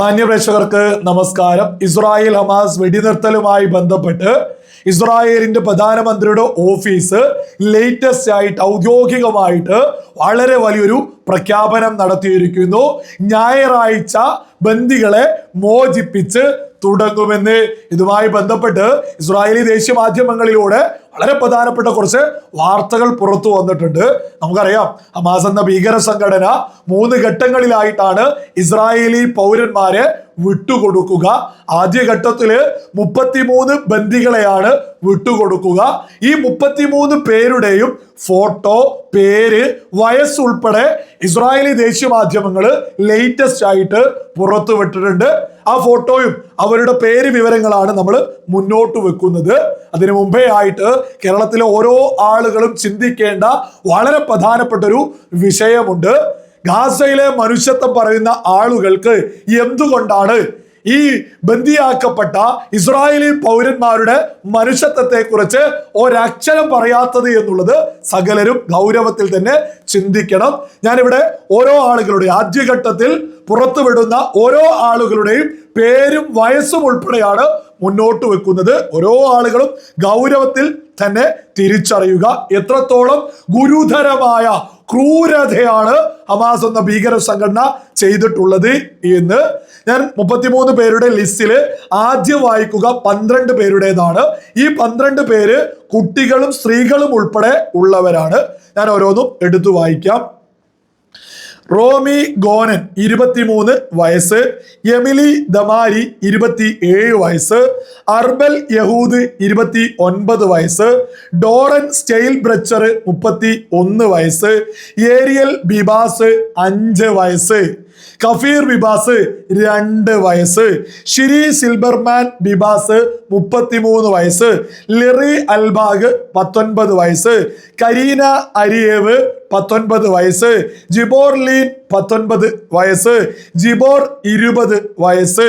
മാന്യപ്രേക്ഷകർക്ക് നമസ്കാരം. Israel Hamas വെടിനിർത്തലുമായി ബന്ധപ്പെട്ട് ഇസ്രായേലിന്റെ പ്രധാനമന്ത്രിയുടെ ഓഫീസ് ലേറ്റസ്റ്റ് ആയിട്ട് ഔദ്യോഗികമായിട്ട് വളരെ വലിയൊരു പ്രഖ്യാപനം നടത്തിയിരിക്കുന്നു. ഞായറാഴ്ച ബന്ദികളെ മോചിപ്പിച്ച് തുടങ്ങുമെന്ന് ഇതുമായി ബന്ധപ്പെട്ട് ഇസ്രായേലി ദേശീയ മാധ്യമങ്ങളിലൂടെ വളരെ പ്രധാനപ്പെട്ട കുറച്ച് വാർത്തകൾ പുറത്തു വന്നിട്ടുണ്ട്. നമുക്കറിയാം ഹമാസ് എന്ന ഭീകര സംഘടന മൂന്ന് ഘട്ടങ്ങളിലായിട്ടാണ് ഇസ്രായേലി പൗരന്മാരെ വിട്ടുകൊടുക്കുക. ആദ്യഘട്ടത്തിൽ മുപ്പത്തിമൂന്ന് ബന്ദികളെയാണ് വിട്ടുകൊടുക്കുക. ഈ മുപ്പത്തിമൂന്ന് പേരുടെയും ഫോട്ടോ പേര് വയസ്സുൾപ്പെടെ ഇസ്രായേലി ദേശീയ മാധ്യമങ്ങൾ ലേറ്റസ്റ്റ് ആയിട്ട് പുറത്തുവിട്ടിട്ടുണ്ട് ആ ഫോട്ടോയും അവരുടെ പേര് വിവരങ്ങളാണ് നമ്മൾ മുന്നോട്ട് വെക്കുന്നത്. അതിനു മുമ്പേ ആയിട്ട് കേരളത്തിലെ ഓരോ ആളുകളും ചിന്തിക്കേണ്ട വളരെ പ്രധാനപ്പെട്ട ഒരു വിഷയമുണ്ട്. ഗാസയിലെ മനുഷ്യത്വം പറയുന്ന ആളുകൾക്ക് എന്തുകൊണ്ടാണ് ഈ ബന്ദിയാക്കപ്പെട്ട ഇസ്രായേലി പൗരന്മാരുടെ മനുഷ്യത്വത്തെ കുറിച്ച് ഒരക്ഷരം പറയാത്തത് എന്നുള്ളത് സകലരും ഗൗരവത്തിൽ തന്നെ ചിന്തിക്കണം. ഞാനിവിടെ ഓരോ ആളുകളുടെ ആദ്യഘട്ടത്തിൽ പുറത്തുവിടുന്ന ഓരോ ആളുകളുടെയും പേരും വയസ്സും ഉൾപ്പെടെയാണ് മുന്നോട്ട് വെക്കുന്നത്. ഓരോ ആളുകളും ഗൗരവത്തിൽ തന്നെ തിരിച്ചറിയുക. എത്രത്തോളം ഗുരുതരമായ ക്രൂരതയാണ് ഹമാസ് എന്ന ഭീകര സംഘടന ചെയ്തിട്ടുള്ളത് എന്ന് ഞാൻ മുപ്പത്തിമൂന്ന് പേരുടെ ലിസ്റ്റിൽ ആദ്യം വായിക്കുക പന്ത്രണ്ട് പേരുടേതാണ്. ഈ പന്ത്രണ്ട് പേര് കുട്ടികളും സ്ത്രീകളും ഉൾപ്പെടെ ഉള്ളവരാണ്. ഞാൻ ഓരോന്നും എടുത്തു വായിക്കാം. റോമി ഗോനൻ ഇരുപത്തിമൂന്ന് വയസ്സ് എമിലി ദമാരി ഇരുപത്തി ഏഴ് വയസ്സ് അർബൽ യഹൂദ് ഇരുപത്തി ഒൻപത് വയസ്സ് ഡോറൻ സ്റ്റെയിൽ ബ്രച്ചർ മുപ്പത്തി ഒന്ന് വയസ്സ് ഏരിയൽ ബിബാസ് അഞ്ച് വയസ്സ്. കഫീർ ബിബാസ് രണ്ട് വയസ്സ്. ഷിരി സിൽബർമാൻ ബിബാസ് മുപ്പത്തിമൂന്ന് വയസ്സ്. ലിറി അൽബാഗ് പത്തൊൻപത് വയസ്സ്. കരീന അരിയേവ് പത്തൊൻപത് വയസ്സ്. ജിബോർ ലീൻ പത്തൊൻപത് വയസ്സ്. ജിബോർ ഇരുപത് വയസ്സ്.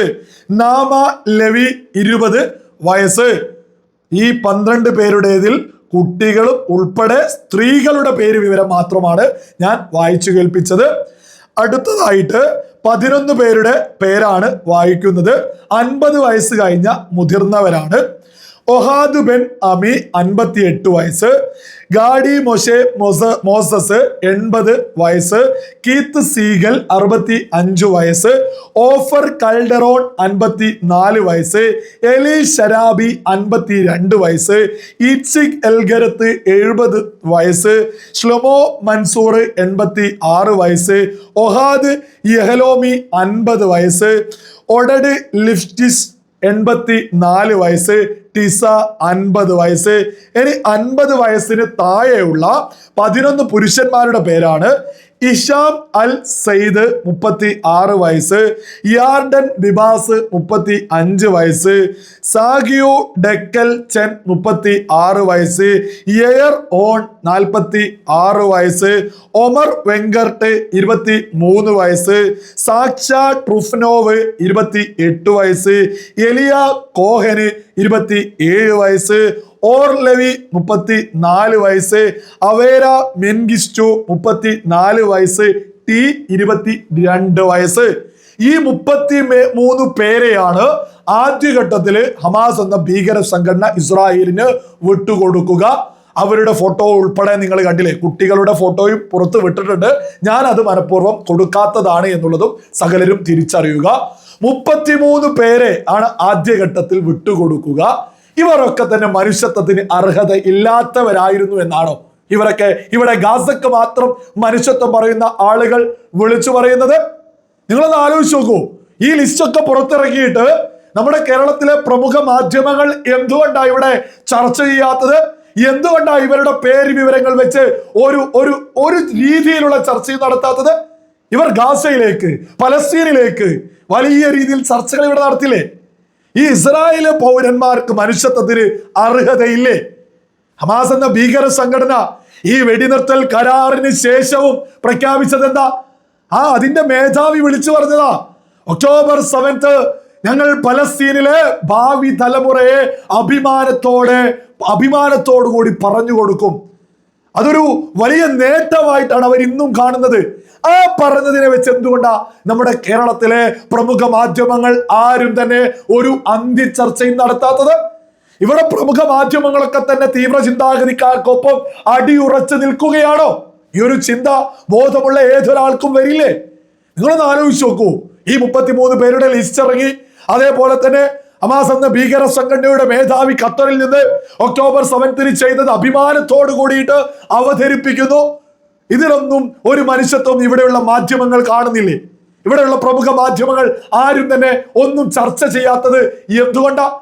നാമ ലവി ഇരുപത് വയസ്സ്. ഈ പന്ത്രണ്ട് പേരുടേതിൽ കുട്ടികളും ഉൾപ്പെടെ സ്ത്രീകളുടെ പേര് വിവരം മാത്രമാണ് ഞാൻ വായിച്ചു കേൾപ്പിച്ചത്. അടുത്തതായിട്ട് പതിനൊന്ന് പേരുടെ പേരാണ് വായിക്കുന്നത്. അൻപത് വയസ്സ് കഴിഞ്ഞ മുതിർന്നവരാണ്. ഒഹാദ് ബെൻ അമി അൻപത്തി എട്ട് വയസ്സ് ഗാഡി മൊഷെ മൊസ മോസസ് എൺപത് വയസ്സ് കീത്ത് സീഗൽ അറുപത്തി അഞ്ച് വയസ്സ് ഓഫർ കൽഡറോൺ അൻപത്തി നാല് വയസ്സ് എലി ഷരാബി അൻപത്തി രണ്ട് വയസ്സ് ഇച്ചിക് എൽഗരത്ത് എഴുപത് വയസ്സ് ഷ്ലൊമോ മൻസൂർ എൺപത്തി ആറ് വയസ്സ് ഒഹാദ് യഹലോമി അൻപത് വയസ്സ് ഒഡഡ് ലിഫ്റ്റിസ് എൺപത്തി നാല് വയസ്സ് ടിസ അൻപത് വയസ്സ്. ഇനി അൻപത് വയസ്സിന് താഴെയുള്ള പതിനൊന്ന് പുരുഷന്മാരുടെ പേരാണ് ഇഷാം അൽ സയ്ദ് മുപ്പത്തി ആറ് വയസ്സ് യാർഡൻ ബിബാസ് മുപ്പത്തി അഞ്ച് വയസ്സ് സാഗിയോ ഡെക്കൽ ചെൻ മുപ്പത്തി ആറ് വയസ്സ് എയർ ഓൺ നാൽപ്പത്തി ആറ് വയസ്സ് ഒമർ വെങ്കർട്ട് ഇരുപത്തി മൂന്ന് വയസ്സ് സാക്ഷ ട്രുഫ്നോവ് ഇരുപത്തി എട്ട് വയസ്സ് എലിയ കോഹന് ഇരുപത്തി ഏഴ് വയസ്സ് ഓർലെവി മുപ്പത്തി നാല് വയസ്സ് അവേര മെൻഗിസ്റ്റു മുപ്പത്തി നാല് വയസ്സ് ടി ഇരുപത്തി രണ്ട് വയസ്സ്. ഈ മുപ്പത്തി മൂന്ന് പേരെയാണ് ആദ്യഘട്ടത്തിൽ ഹമാസ് എന്ന ഭീകര സംഘടന ഇസ്രായേലിന് വിട്ടുകൊടുക്കുക. അവരുടെ ഫോട്ടോ ഉൾപ്പെടെ നിങ്ങൾ കണ്ടില്ലേ? കുട്ടികളുടെ ഫോട്ടോയും പുറത്ത് വിട്ടിട്ടുണ്ട്. ഞാൻ അത് മനഃപൂർവം കൊടുക്കാത്തതാണ് എന്നുള്ളതും സകലരും തിരിച്ചറിയുക. മുപ്പത്തിമൂന്ന് പേരെ ആണ് ആദ്യഘട്ടത്തിൽ വിട്ടുകൊടുക്കുക. ഇവരൊക്കെ തന്നെ മനുഷ്യത്വത്തിന് അർഹത ഇല്ലാത്തവരായിരുന്നു എന്നാണോ? ഇവരൊക്കെ ഇവിടെ ഗാസക്ക് മാത്രം മനുഷ്യത്വം പറയുന്ന ആളുകൾ വിളിച്ചു പറയുന്നത്? നിങ്ങളൊന്ന് ആലോചിച്ച് നോക്കൂ. ഈ ലിസ്റ്റൊക്കെ പുറത്തിറക്കിയിട്ട് നമ്മുടെ കേരളത്തിലെ പ്രമുഖ മാധ്യമങ്ങൾ എന്തുകൊണ്ടാണ് ഇവിടെ ചർച്ച ചെയ്യാത്തത്? എന്തുകൊണ്ടാണ് ഇവരുടെ പേര് വിവരങ്ങൾ വെച്ച് ഒരു ഒരു ഒരു രീതിയിലുള്ള ചർച്ചയും നടത്താത്തത്? ഇവർ ഗാസയിലേക്ക് പലസ്തീനിലേക്ക് വലിയ രീതിയിൽ ചർച്ചകൾ ഇവിടെ നടത്തില്ലേ? ഈ ഇസ്രായേൽ പൗരന്മാർക്ക് മനുഷ്യത്വത്തിന് അർഹതയില്ലേ? ഹമാസ് എന്ന ഭീകര സംഘടന ഈ വെടിനിർത്തൽ കരാറിന് ശേഷവും പ്രഖ്യാപിച്ചത് എന്താ ആ അതിന്റെ മേധാവി വിളിച്ചു പറഞ്ഞതാ. ഒക്ടോബർ സെവൻത്ത് ഞങ്ങൾ പലസ്തീനിലെ ഭാവി തലമുറയെ അഭിമാനത്തോടെ അഭിമാനത്തോടു കൂടി പറഞ്ഞു കൊടുക്കും. അതൊരു വലിയ നേട്ടമായിട്ടാണ് അവർ ഇന്നും കാണുന്നത്. ആ പറഞ്ഞതിനെ വെച്ച് എന്തുകൊണ്ടാ നമ്മുടെ കേരളത്തിലെ പ്രമുഖ മാധ്യമങ്ങൾ ആരും തന്നെ ഒരു അന്ത്യ ചർച്ചയും നടത്താത്തത്? ഇവിടെ പ്രമുഖ മാധ്യമങ്ങളൊക്കെ തന്നെ തീവ്ര ചിന്താഗതിക്കാർക്കൊപ്പം അടിയുറച്ചു നിൽക്കുകയാണോ? ഈ ഒരു ചിന്ത ബോധമുള്ള ഏതൊരാൾക്കും വരില്ലേ? നിങ്ങളൊന്ന് ആലോചിച്ച് നോക്കൂ. ഈ മുപ്പത്തിമൂന്ന് പേരുടെ ലിസ്റ്റ് ഇറങ്ങി അതേപോലെ തന്നെ ഹമാസ് എന്ന ഭീകര സംഘടനയുടെ മേധാവി ഖത്തറിൽ നിന്ന് ഒക്ടോബർ സെവൻത്തിന് ചെയ്തത് അഭിമാനത്തോട് കൂടിയിട്ട് അവതരിപ്പിക്കുന്നു. ഇതിലൊന്നും ഒരു മനുഷ്യത്വം ഇവിടെയുള്ള മാധ്യമങ്ങൾ കാണുന്നില്ലേ? ഇവിടെയുള്ള പ്രമുഖ മാധ്യമങ്ങൾ ആരും തന്നെ ഒന്നും ചർച്ച ചെയ്യാത്തത് എന്തുകൊണ്ടാ?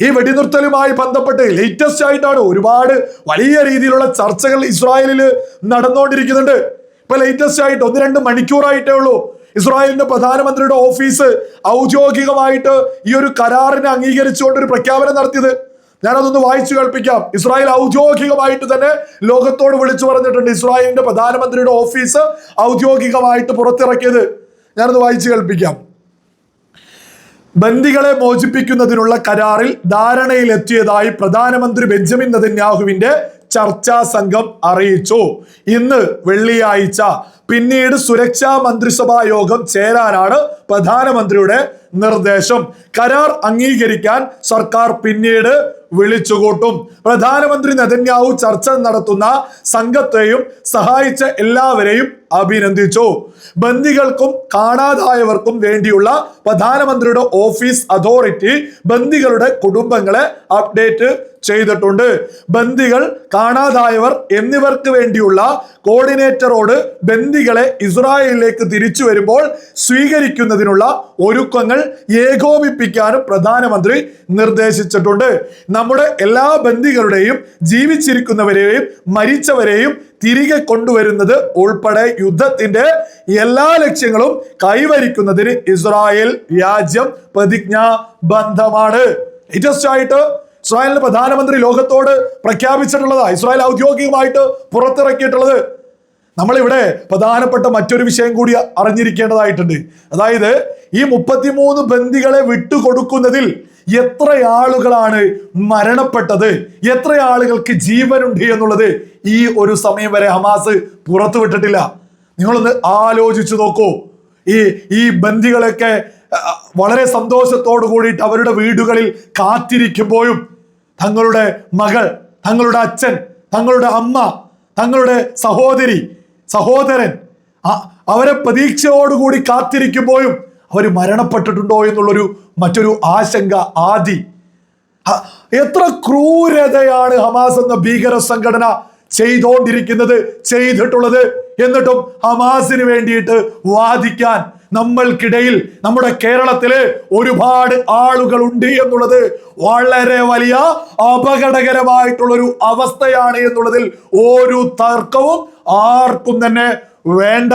ഈ വെടിനിർത്തലുമായി ബന്ധപ്പെട്ട് ലേറ്റസ്റ്റ് ആയിട്ടാണ് ഒരുപാട് വലിയ രീതിയിലുള്ള ചർച്ചകൾ ഇസ്രായേലിൽ നടന്നുകൊണ്ടിരിക്കുന്നുണ്ട്. ഇപ്പൊ ലേറ്റസ്റ്റ് ആയിട്ട് ഒന്ന് രണ്ട് മണിക്കൂറായിട്ടേ ഉള്ളൂ. ഇസ്രായേലിന്റെ പ്രധാനമന്ത്രിയുടെ ഓഫീസ് ഔദ്യോഗികമായിട്ട് ഈ ഒരു കരാറിനെ അംഗീകരിച്ചുകൊണ്ട് ഒരു പ്രഖ്യാപനം നടത്തിയത്. ഞാനതൊന്ന് വായിച്ചു കേൾപ്പിക്കാം. ഇസ്രായേൽ ഔദ്യോഗികമായിട്ട് തന്നെ ലോകത്തോട് വിളിച്ചു പറഞ്ഞിട്ടുണ്ട് ഇസ്രായേലിന്റെ പ്രധാനമന്ത്രിയുടെ ഓഫീസ് ഔദ്യോഗികമായിട്ട് പുറത്തിറക്കിയത്. ഞാനത് വായിച്ചു കേൾപ്പിക്കാം. ബന്ദികളെ മോചിപ്പിക്കുന്നതിനുള്ള കരാറിൽ ധാരണയിലെത്തിയതായി പ്രധാനമന്ത്രി ബെഞ്ചമിൻ നെതന്യാഹുവിന്റെ ചർച്ചാ സംഘം അറിയിച്ചു. ഇന്ന് വെള്ളിയാഴ്ച പിന്നീട് സുരക്ഷാ മന്ത്രിസഭാ യോഗം ചേരാനാണ് പ്രധാനമന്ത്രിയുടെ നിർദ്ദേശം. കരാർ അംഗീകരിക്കാൻ സർക്കാർ പിന്നീട് വിളിച്ചുകൂട്ടും. പ്രധാനമന്ത്രി നെതന്യാഹു ചർച്ച നടത്തുന്ന സംഘത്തെയും സഹായിച്ച എല്ലാവരെയും അഭിനന്ദിച്ചു. ബന്ദികൾക്കും കാണാതായവർക്കും വേണ്ടിയുള്ള പ്രധാനമന്ത്രിയുടെ ഓഫീസ് അതോറിറ്റി ബന്ദികളുടെ കുടുംബങ്ങളെ അപ്ഡേറ്റ് ചെയ്തിട്ടുണ്ട്. ബന്ദികൾ കാണാതായവർ എന്നിവർക്ക് വേണ്ടിയുള്ള കോർഡിനേറ്ററോട് ബന്ദികളെ ഇസ്രായേലിലേക്ക് തിരിച്ചു വരുമ്പോൾ സ്വീകരിക്കുന്നതിനുള്ള ഒരുക്കങ്ങൾ ഏകോപിപ്പിക്കാനും പ്രധാനമന്ത്രി നിർദ്ദേശിച്ചിട്ടുണ്ട്. നമ്മുടെ എല്ലാ ബന്ദികളുടെയും ജീവിച്ചിരിക്കുന്നവരെയും മരിച്ചവരെയും തിരികെ കൊണ്ടുവരുന്നത് ഉൾപ്പെടെ യുദ്ധത്തിന്റെ എല്ലാ ലക്ഷ്യങ്ങളും കൈവരിക്കുന്നതിന് ഇസ്രായേൽ രാജ്യം പ്രതിജ്ഞാബദ്ധമാണ് ലേറ്റസ്റ്റ് ആയിട്ട് ഇസ്രായേലിന്റെ പ്രധാനമന്ത്രി ലോകത്തോട് പ്രഖ്യാപിച്ചിട്ടുള്ളതാ ഇസ്രായേൽ ഔദ്യോഗികമായിട്ട് പുറത്തിറക്കിയിട്ടുള്ളത്. നമ്മളിവിടെ പ്രധാനപ്പെട്ട മറ്റൊരു വിഷയം കൂടി അറിഞ്ഞിരിക്കേണ്ടതായിട്ടുണ്ട്. അതായത് ഈ മുപ്പത്തിമൂന്ന് ബന്ദികളെ വിട്ടുകൊടുക്കുന്നതിൽ എത്ര ആളുകളാണ് മരണപ്പെട്ടത്? എത്ര ആളുകൾക്ക് ജീവനുണ്ട് എന്നുള്ളത് ഈ ഒരു സമയം വരെ ഹമാസ് പുറത്തുവിട്ടിട്ടില്ല നിങ്ങളൊന്ന് ആലോചിച്ചു നോക്കൂ. ഈ ഈ ബന്ദികളൊക്കെ വളരെ സന്തോഷത്തോടു കൂടിയിട്ട് അവരുടെ വീടുകളിൽ കാത്തിരിക്കുമ്പോഴും തങ്ങളുടെ മകൾ തങ്ങളുടെ അച്ഛൻ തങ്ങളുടെ അമ്മ തങ്ങളുടെ സഹോദരി സഹോദരൻ അവരെ പ്രതീക്ഷയോടുകൂടി കാത്തിരിക്കുമ്പോഴും അവർ മരണപ്പെട്ടിട്ടുണ്ടോ എന്നുള്ളൊരു മറ്റൊരു ആശങ്ക ആദി. എത്ര ക്രൂരതയാണ് ഹമാസ് എന്ന ഭീകര സംഘടന ചെയ്തോണ്ടിരിക്കുന്നത് ചെയ്തിട്ടുള്ളത് എന്നിട്ടും ഹമാസിന് വേണ്ടിയിട്ട് വാദിക്കാൻ നമ്മൾക്കിടയിൽ നമ്മുടെ കേരളത്തിൽ ഒരുപാട് ആളുകൾ ഉണ്ട് എന്നുള്ളത് വളരെ വലിയ അപകടകരമായിട്ടുള്ളൊരു അവസ്ഥയാണ് എന്നുള്ളതിൽ ഒരു തർക്കവും ആർക്കും തന്നെ വേണ്ട.